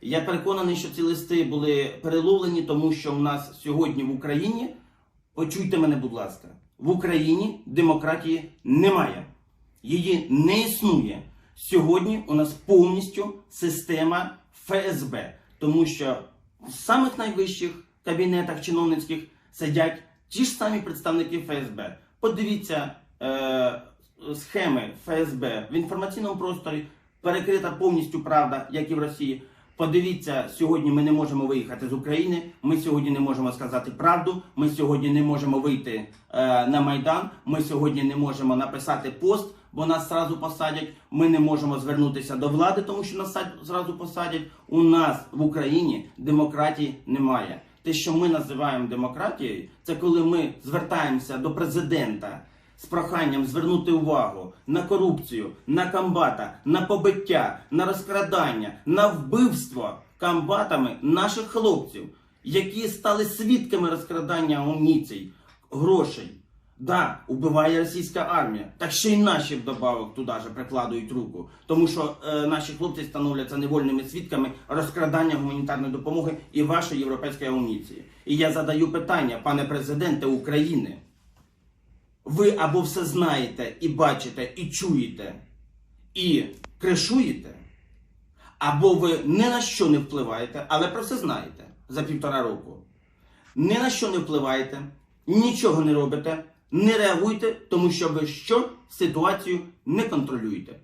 Я переконаний, що ці листи були переловлені, тому що в нас сьогодні в Україні, почуйте мене, будь ласка, в Україні демократії немає. Її не існує. Сьогодні у нас повністю система ФСБ, тому що в самих найвищих кабінетах чиновницьких сидять ті ж самі представники ФСБ. Подивіться е, схеми ФСБ в інформаційному просторі, перекрита повністю правда, як і в Росії. Подивіться, сьогодні ми не можемо виїхати з України. Ми сьогодні не можемо сказати правду. Ми сьогодні не можемо вийти е, на майдан. Ми сьогодні не можемо написати пост, бо нас зразу посадять. Ми не можемо звернутися до влади, тому що нас зразу посадять. У нас в Україні демократії немає. Те, що ми називаємо демократією, це коли ми звертаємося до президента з проханням звернути увагу на корупцію, на комбата, на побиття, на розкрадання, на вбивство комбатами наших хлопців, які стали свідками розкрадання амуніцій, грошей. Да, убиває російська армія, так ще й наші вдобавок туди же прикладують руку, тому що е, наші хлопці становляться невольними свідками розкрадання гуманітарної допомоги і вашої європейської амуніції. І я задаю питання, пане президенте України. Ви або все знаєте і бачите, і чуєте, і кришуєте, або ви ні на що не впливаєте, але про це знаєте за півтора року. Ні на що не впливаєте, нічого не робите, не реагуйте, тому що ви що ситуацію не контролюєте.